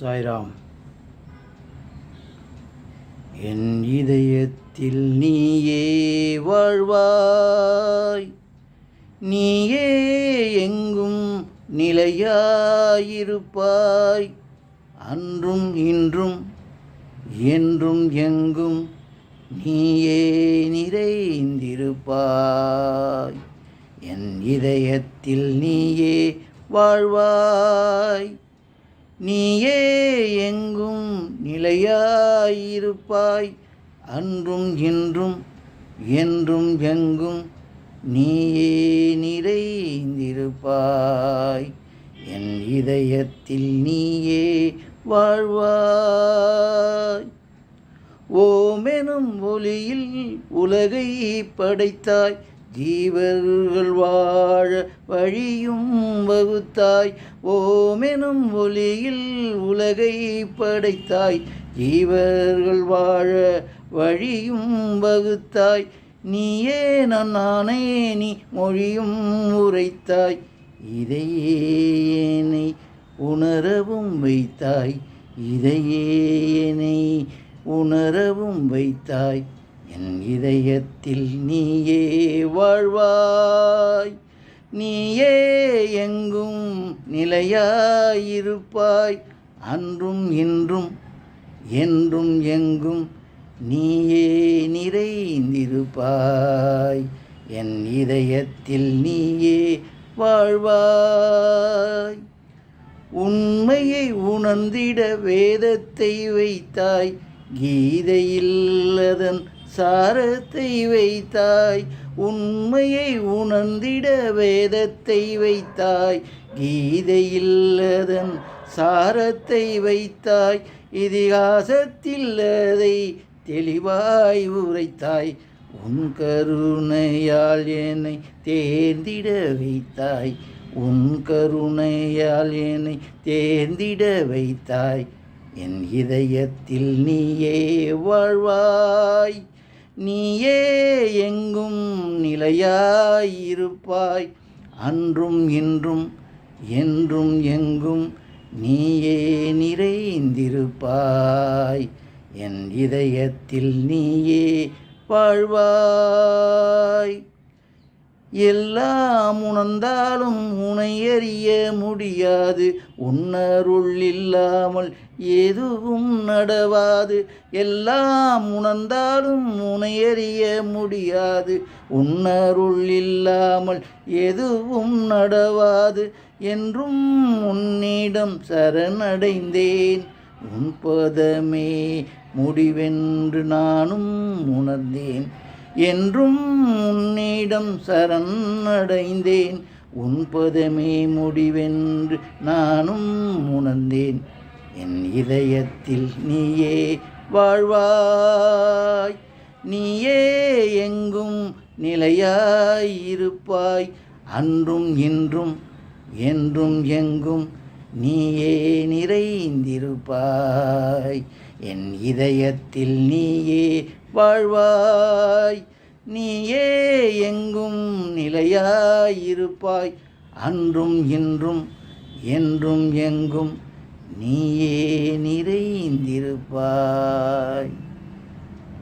சாய்ராம். என் இதயத்தில் நீயே வாழ்வாய். நீயே எங்கும் நிலையாயிருப்பாய். அன்றும் இன்றும் என்றும் எங்கும் நீயே நிறைந்திருப்பாய். என் இதயத்தில் நீயே வாழ்வாய். நீயே எங்கும் நிலையாயிருப்பாய். அன்றும் இன்றும் என்றும் எங்கும் நீயே நிறைந்திருப்பாய். என் இதயத்தில் நீயே வாழ்வாய். ஓமெனும் ஒளியில் உலகை படைத்தாய். ஜீவர்கள் வாழ வழியும் வகுத்தாய். ஓமெனும் ஒளியில் உலகை படைத்தாய். ஜீவர்கள் வாழ வழியும் வகுத்தாய். நீயே நான் நானே நீ மொழியும் உரைத்தாய். இதையேனை உணரவும் வைத்தாய். இதையேனை உணரவும் வைத்தாய். என் இதயத்தில் நீயே வாழ்வாய். நீயே எங்கும் நிலையாயிருப்பாய். அன்றும் இன்றும் என்றும் எங்கும் நீயே நிறைந்திருப்பாய். என் இதயத்தில் நீயே வாழ்வாய். உண்மையை உணர்ந்திட வேதத்தை வைத்தாய். கீதையில் அதன் சாரத்தை வைத்தாய் உண்மையை உணர்ந்திட வேதத்தை வைத்தாய் கீதையில் அதன் சாரத்தை வைத்தாய் இதிகாசத்தில் அதை தெளிவாய் உரைத்தாய் உன் கருணையால் என்னை தேர்ந்திட வைத்தாய் உன் கருணையால் என்னை தேர்ந்திட வைத்தாய். என் இதயத்தில் நீயே வாழ்வாய் நீயே எங்கும் நிலையாயிருப்பாய். அன்றும் இன்றும் என்றும் எங்கும் நீயே நிறைந்திருப்பாய். என் இதயத்தில் நீயே வாழ்வாய். எல்லாம் உணர்ந்தாலும் உனை அறிய முடியாது. உன்னருள் இல்லாமல் எதுவும் நடவாது. எல்லாம் உணர்ந்தாலும் உனை அறிய முடியாது. உன்னருள் இல்லாமல் எதுவும் நடவாது என்றும் உன்னிடம் சரணடைந்தேன். உன் பதமே முடிவென்று நானும் உணர்ந்தேன். என்றும் உன்னிடம் சரணடைந்தேன். உன் பதமே முடிவென்று நானும் உணர்ந்தேன். என் இதயத்தில் நீயே வாழ்வாய். நீயே எங்கும் நிலையாயிருப்பாய். அன்றும் இன்றும் என்றும் எங்கும் நீயே நிறைந்திருப்பாய். என் இதயத்தில் நீயே வாழ்வாய். நீயே எங்கும் நிலையாயிருப்பாய். அன்றும் இன்றும் என்றும் எங்கும் நீயே நிறைந்திருப்பாய்.